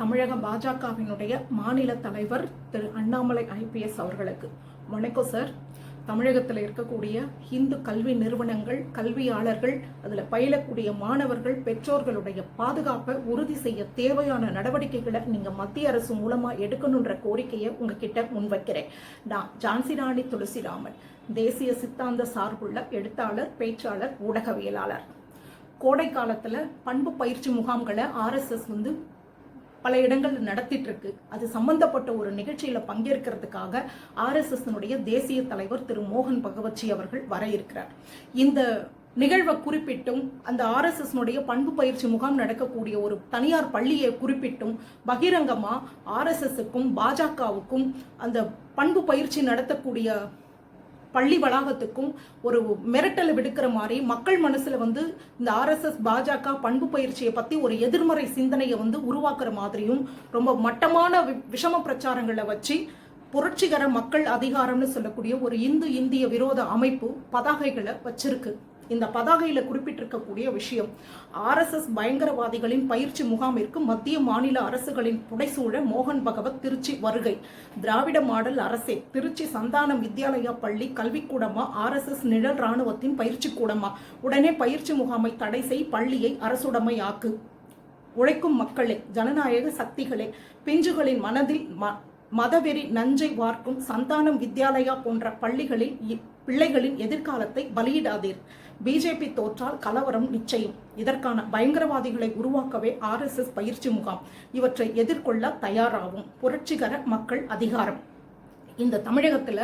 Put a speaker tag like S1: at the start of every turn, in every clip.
S1: தமிழக பாஜகவினுடைய மாநில தலைவர் திரு அண்ணாமலை ஐபிஎஸ் அவர்களுக்கு வணக்கம் சார். தமிழகத்தில் இருக்கக்கூடிய இந்து கல்வி நிறுவனங்கள் கல்வியாளர்கள் அதில் பயிலக்கூடிய மாணவர்கள் பெற்றோர்களுடைய பாதுகாப்பை உறுதி செய்ய தேவையான நடவடிக்கைகளை நீங்கள் மத்திய அரசு மூலமாக எடுக்கணுன்ற கோரிக்கையை உங்ககிட்ட முன்வைக்கிறேன். நான் ஜான்சி ராணி துளசிராமன் தேசிய சித்தாந்த சார்புள்ள எழுத்தாளர் பேச்சாளர் ஊடகவியலாளர். கோடை காலத்தில் பண்பு பயிற்சி முகாம்களை ஆர்எஸ்எஸ் வந்து பல இடங்கள் நடத்திட்டு இருக்கு அது சம்பந்தப்பட்ட ஒரு நிகழ்ச்சியில பங்கேற்கிறதுக்காக ஆர்எஸ்எஸ்னுடைய தேசிய தலைவர் திரு. மோகன் பகவத்ஜி அவர்கள் வர இருக்கிறார். இந்த நிகழ்வை குறிப்பிட்டும் அந்த ஆர்எஸ்எஸ்னுடைய பண்பு பயிற்சி முகாம் நடக்கக்கூடிய ஒரு தனியார் பள்ளியை குறிப்பிட்டும் பகிரங்கமா ஆர்எஸ்எஸ்க்கும் பாஜகவுக்கும் அந்த பண்பு பயிற்சி நடத்தக்கூடிய பள்ளி வளாகத்துக்கும் ஒரு மிரட்டலை விடுக்கிற மாதிரி மக்கள் மனசுல வந்து இந்த ஆர்எஸ்எஸ் பாஜக பண்பு பயிற்சியை பத்தி ஒரு எதிர்மறை சிந்தனையை வந்து உருவாக்குற மாதிரியும் ரொம்ப மட்டமான வி- விஷம பிரச்சாரங்களை வச்சு புரட்சிகர மக்கள் அதிகாரம்னு சொல்லக்கூடிய ஒரு இந்து இந்திய விரோத அமைப்பு பதாகைகளை வச்சிருக்கு. இந்த பதாகையில் குறிப்பிட்டிருக்கக்கூடிய விஷயம். ஆர்எஸ்எஸ் பயங்கரவாதிகளின் பயிற்சி முகாமிற்கு மத்திய மாநில அரசுகளின் புடைசூழ மோகன் பகவத் திருச்சி வருகை. திராவிட மாடல் அரசே திருச்சி சந்தானம் வித்யாலயா பள்ளி கல்விக்கூடமா ஆர்எஸ்எஸ் நிழல் ராணுவத்தின் பயிற்சி கூடமா? உடனே பயிற்சி முகாமை தடை செய் பள்ளியை அரசுடைமையாக்கு. உழைக்கும் மக்களே ஜனநாயக சக்திகளே பிஞ்சுகளின் மனதில் ம- மதவெறி நஞ்சை வார்க்கும் சந்தானம் வித்யாலயா போன்ற பள்ளிகளில் பிள்ளைகளின் எதிர்காலத்தை பலியிடாதீர். பிஜேபி தோற்றால் கலவரம் நிச்சயம். இதற்கான பயங்கரவாதிகளை உருவாக்கவே ஆர்எஸ்எஸ் பயிற்சி முகாம். இவற்றை எதிர்கொள்ள தயாராகும் புரட்சிகர மக்கள் அதிகாரம். இந்த தமிழகத்துல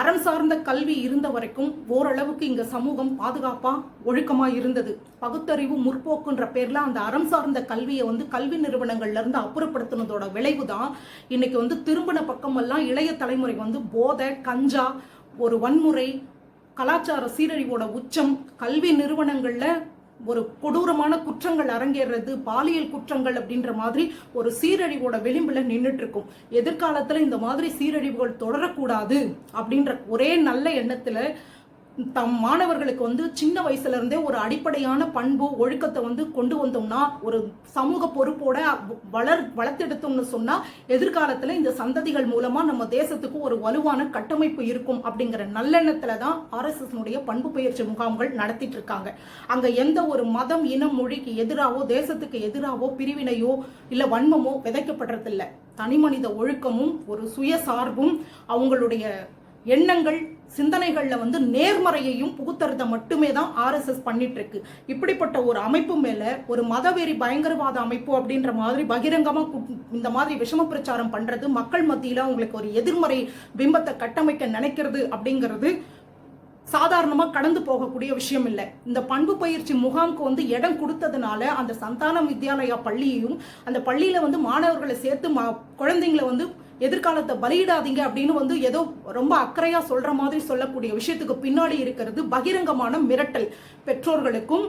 S1: அறம் சார்ந்த கல்வி இருந்த வரைக்கும் ஓரளவுக்கு இங்க சமூகம் பாதுகாப்பா ஒழுக்கமா இருந்தது. பகுத்தறிவு முற்போக்குன்ற பேர்ல அந்த அறம் சார்ந்த கல்வியை வந்து கல்வி நிறுவனங்கள்ல இருந்து அப்புறப்படுத்தினதோட விளைவு தான் இன்னைக்கு வந்து திரும்பின பக்கமெல்லாம் இளைய தலைமுறை வந்து போதை கஞ்சா ஒரு வன்முறை கலாச்சார சீரழிவோட உச்சம் கல்வி நிறுவனங்களில் ஒரு கொடூரமான குற்றங்கள் அரங்கேறது பாலியல் குற்றங்கள் அப்படின்ற மாதிரி ஒரு சீரழிவோட விளிம்புல நின்றுட்டு இருக்கும் எதிர்காலத்துல இந்த மாதிரி சீரழிவுகள் தொடரக்கூடாது அப்படின்ற ஒரே நல்ல எண்ணத்துல தம் மாணவர்களுக்கு வந்து சின்ன வயசுல இருந்தே ஒரு அடிப்படையான பண்பு ஒழுக்கத்தை வந்து கொண்டு வந்தோம்னா ஒரு சமூக பொறுப்போட வளர் வளர்த்தெடுத்தோம்னு சொன்னா எதிர்காலத்துல இந்த சந்ததிகள் மூலமா நம்ம தேசத்துக்கு ஒரு வலுவான கட்டமைப்பு இருக்கும் அப்படிங்கிற நல்லெண்ணத்துல தான் ஆர்எஸ்எஸ் பண்பு பயிற்சி முகாம்கள் நடத்திட்டு இருக்காங்க. அங்க எந்த ஒரு மதம் இனம் மொழிக்கு எதிராவோ தேசத்துக்கு எதிராவோ பிரிவினையோ இல்ல வன்மமோ விதைக்கப்படுறதில்ல தனிமனித ஒழுக்கமும் ஒரு சுயசார்பும் அவங்களுடைய எண்ணங்கள் சிந்தனைகளில் வந்து நேர்மறையையும் புகுத்துறத மட்டுமே தான் ஆர்எஸ்எஸ் பண்ணிட்டு இருக்கு இப்படிப்பட்ட ஒரு அமைப்பு மேலே ஒரு மதவெறி பயங்கரவாத அமைப்பு அப்படின்ற மாதிரி பகிரங்கமாக இந்த மாதிரி விஷம பிரச்சாரம் பண்ணுறது மக்கள் மத்தியில் அவங்களுக்கு ஒரு எதிர்மறை பிம்பத்தை கட்டமைக்க நினைக்கிறது அப்படிங்கிறது சாதாரணமாக கடந்து போகக்கூடிய விஷயம் இல்லை. இந்த பண்பு பயிற்சி முகாமுக்கு வந்து இடம் கொடுத்ததுனால அந்த சந்தானம் வித்யாலயா பள்ளியையும் அந்த பள்ளியில் வந்து மாணவர்களை சேர்த்து மா- குழந்தைங்களை வந்து எதிர்காலத்தை பலியிடாதீங்க அப்படின்னு வந்து ஏதோ ரொம்ப அக்கறையா சொல்ற மாதிரி சொல்லக்கூடிய விஷயத்துக்கு பின்னாடி இருக்கிறது பகிரங்கமான மிரட்டல். பெற்றோர்களுக்கும்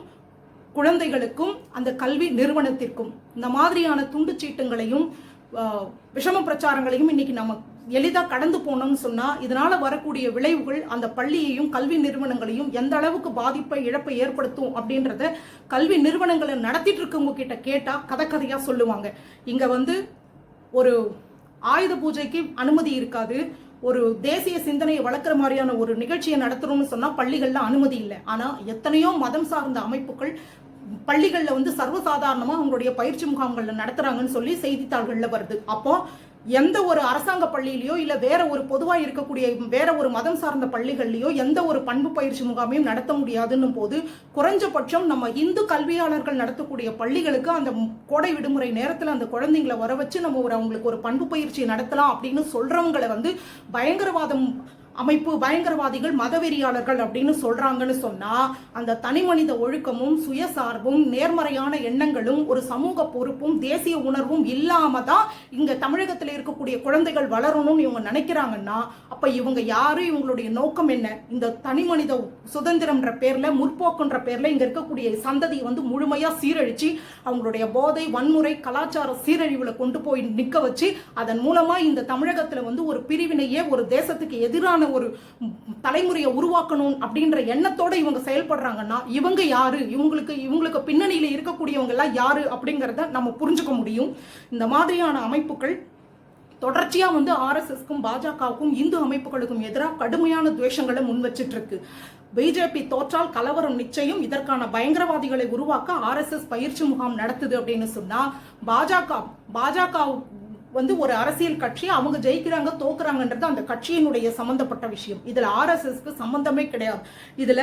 S1: குழந்தைகளுக்கும் அந்த கல்வி நிறுவனத்திற்கும். இந்த மாதிரியான துண்டு சீட்டுங்களையும் விஷம பிரச்சாரங்களையும் இன்னைக்கு நம்ம எளிதாக கடந்து போனோம்னு சொன்னால் இதனால் வரக்கூடிய விளைவுகள் அந்த பள்ளியையும் கல்வி நிறுவனங்களையும் எந்த அளவுக்கு பாதிப்பை இழப்பை ஏற்படுத்தும் அப்படின்றத கல்வி நிறுவனங்களை நடத்திட்டு இருக்கவங்க கிட்ட கேட்டால் கதை கதையாக சொல்லுவாங்க. இங்கே வந்து ஒரு ஆயுத பூஜைக்கு அனுமதி இருக்காது. ஒரு தேசிய சிந்தனையை வளர்க்குற மாதிரியான ஒரு நிகழ்ச்சியை நடத்துறோம்னு சொன்னால் பள்ளிகளில் அனுமதி இல்லை. ஆனால் எத்தனையோ மதம் சார்ந்த அமைப்புகள் பள்ளிகளில் வந்து சர்வசாதாரணமாக அவங்களுடைய பயிற்சி முகாம்களில் நடத்துகிறாங்கன்னு சொல்லி செய்தித்தாள்களில் வருது. அப்போ எந்த ஒரு அரசாங்க பள்ளியிலையோ இல்லை வேற ஒரு பொதுவாக இருக்கக்கூடிய வேற ஒரு மதம் சார்ந்த பள்ளிகள்லையோ எந்த ஒரு பண்பு பயிற்சி முகாமையும் நடத்த முடியாதுன்னும் போது குறைஞ்சபட்சம் நம்ம இந்து கல்வியாளர்கள் நடத்தக்கூடிய பள்ளிகளுக்கு அந்த கோடை விடுமுறை நேரத்தில் அந்த குழந்தைங்களை வர வச்சு நம்ம ஒரு அவங்களுக்கு ஒரு பண்பு பயிற்சி நடத்தலாம் அப்படின்னு சொல்றவங்களை வந்து பயங்கரவாதம் அமைப்பு பயங்கரவாதிகள் மதவெறியாளர்கள் அப்படின்னு சொல்றாங்கன்னு சொன்னா அந்த தனி மனித ஒழுக்கமும் சுயசார்பும் நேர்மறையான எண்ணங்களும் ஒரு சமூக பொறுப்பும் தேசிய உணர்வும் இல்லாம தான் இங்க தமிழகத்தில் இருக்கக்கூடிய குழந்தைகள் வளரணும்னு இவங்க நினைக்கிறாங்கன்னா அப்ப இவங்க யாரு? இவங்களுடைய நோக்கம் என்ன? இந்த தனி மனித சுதந்திரம்ன்ற பேர்ல முற்போக்குன்ற பேர்ல இங்க இருக்கக்கூடிய சந்ததியை வந்து முழுமையா சீரழிச்சு அவங்களுடைய போதை வன்முறை கலாச்சார சீரழிவுல கொண்டு போய் நிக்க வச்சு அதன் மூலமா இந்த தமிழகத்துல வந்து ஒரு பிரிவினையே ஒரு தேசத்துக்கு எதிரான மாதிரியான ஒரு தலைமுறையை உருவாக்கணும் அப்படின்ற எண்ணத்தோட இவங்க செயல்படுறாங்கன்னா இவங்க யாரு? இவங்களுக்கு இவங்களுக்கு பின்னணியில இருக்கக்கூடியவங்க எல்லாம் யாரு அப்படிங்கறத நம்ம புரிஞ்சுக்க முடியும். இந்த மாதிரியான அமைப்புகள் தொடர்ச்சியா வந்து ஆர்எஸ்எஸ்க்கும் பாஜகவுக்கும் இந்து அமைப்புகளுக்கும் எதிராக கடுமையான துவேஷங்களை முன் வச்சிட்டு இருக்கு பிஜேபி தோற்றால் கலவரம் நிச்சயம். இதற்கான பயங்கரவாதிகளை உருவாக்க ஆர்எஸ்எஸ் பயிற்சி முகாம் நடத்துது அப்படின்னு சொன்னா பாஜக பாஜக வந்து ஒரு அரசியல் கட்சி அவங்க ஜெயிக்கிறாங்க தோக்குறாங்கன்றது அந்த கட்சியினுடைய சம்பந்தப்பட்ட விஷயம். இதுல ஆர்எஸ்எஸ்க்கு சம்பந்தமே கிடையாது. இதுல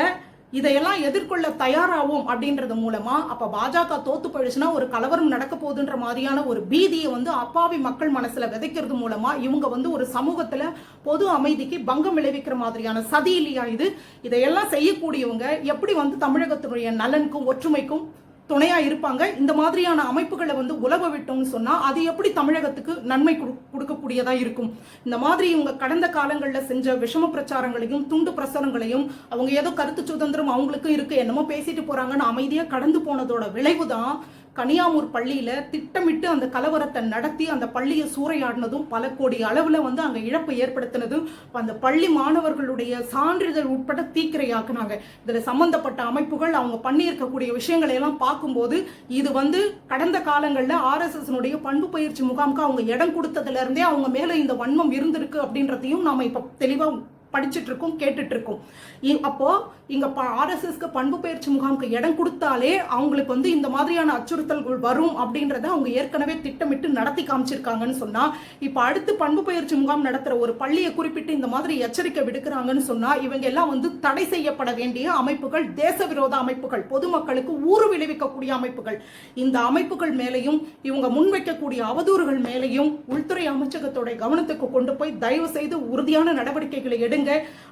S1: இதையெல்லாம் எதிர்கொள்ள தயாராகும் அப்படின்றது மூலமா அப்ப பாஜக தோத்து போயிடுச்சுன்னா ஒரு கலவரம் நடக்க போகுதுன்ற மாதிரியான ஒரு பீதியை வந்து அப்பாவி மக்கள் மனசுல விதைக்கிறது மூலமா இவங்க வந்து ஒரு சமூகத்துல பொது அமைதிக்கு பங்கம் விளைவிக்கிற மாதிரியான சதி இல்லையா இது? இதையெல்லாம் செய்யக்கூடியவங்க எப்படி வந்து தமிழகத்தினுடைய நலனுக்கும் ஒற்றுமைக்கும் துணையா இருப்பாங்க. இந்த மாதிரியான அமைப்புகளை வந்து உலக விட்டோம்னு சொன்னா அது எப்படி தமிழகத்துக்கு நன்மை கொடு- கொடுக்கக்கூடியதா இருக்கும்? இந்த மாதிரி இவங்க கடந்த காலங்களில் செஞ்ச விஷம பிரச்சாரங்களையும் துண்டு பிரசுரங்களையும் அவங்க ஏதோ கருத்து சுதந்திரம் அவங்களுக்கும் இருக்கு என்னமோ பேசிட்டு போறாங்கன்னு அமைதியா கடந்து போனதோட விளைவுதான் கனியாமூர் பள்ளியில திட்டமிட்டு அந்த கலவரத்தை நடத்தி அந்த பள்ளியை சூறையாடினதும் பல கோடி அளவுல வந்து அங்க இழப்பை ஏற்படுத்தினதும் அந்த பள்ளி மாணவர்களுடைய சான்றிதழ் உட்பட தீக்கிரையாக்குனாங்க. இதுல சம்பந்தப்பட்ட அமைப்புகள் அவங்க பண்ணியிருக்கக்கூடிய விஷயங்களை எல்லாம் பார்க்கும்போது இது வந்து கடந்த காலங்களில் ஆர்எஸ்எஸ் பண்பு பயிற்சி முகாமுக்கு அவங்க இடம் கொடுத்ததுல இருந்தே அவங்க மேல இந்த வன்மம் இருந்திருக்கு அப்படின்றதையும் நாம இப்ப தெளிவா படிச்சுட்டு இருக்கோம் கேட்டுட்டு இருக்கோம் இ- அப்போ இங்க ஆர்எஸ்எஸ்க்கு பண்பு பயிற்சி முகாமுக்கு இடம் கொடுத்தாலே அவங்களுக்கு வந்து இந்த மாதிரியான அச்சுறுத்தல்கள் வரும் அப்படின்றத அவங்க ஏற்கனவே திட்டமிட்டு நடத்தி காமிச்சிருக்காங்கன்னு சொன்னா இப்ப அடுத்து பண்பு பயிற்சி முகாம் நடத்துற ஒரு பள்ளியை குறிப்பிட்டு இந்த மாதிரி எச்சரிக்கை விடுக்கிறாங்கன்னு சொன்னா இவங்க எல்லாம் வந்து தடை செய்யப்பட வேண்டிய அமைப்புகள் தேச விரோத அமைப்புகள் பொதுமக்களுக்கு ஊறு விளைவிக்கக்கூடிய அமைப்புகள். இந்த அமைப்புகள் மேலையும் இவங்க முன்வைக்கக்கூடிய அவதூறுகள் மேலையும் உள்துறை அமைச்சகத்தோட கவனத்துக்கு கொண்டு போய் தயவு செய்து உறுதியான நடவடிக்கைகளை எடுங்க.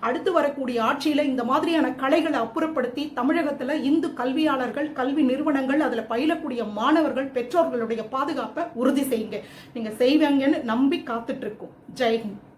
S1: அடுத்து வரக்கூடிய ஆட்சியில இந்த மாதிரியான கலைகளை அப்புறப்படுத்தி தமிழகத்துல இந்து கல்வியாளர்கள் கல்வி நிறுவனங்கள் அதுல பயிலக்கூடிய மாணவர்கள் பெற்றோர்களுடைய பாதுகாப்பை உறுதி செய்யுங்க. நீங்க செய்வாங்கன்னு நம்பி காத்துட்டு இருக்கோம். ஜெய்ஹிந்த்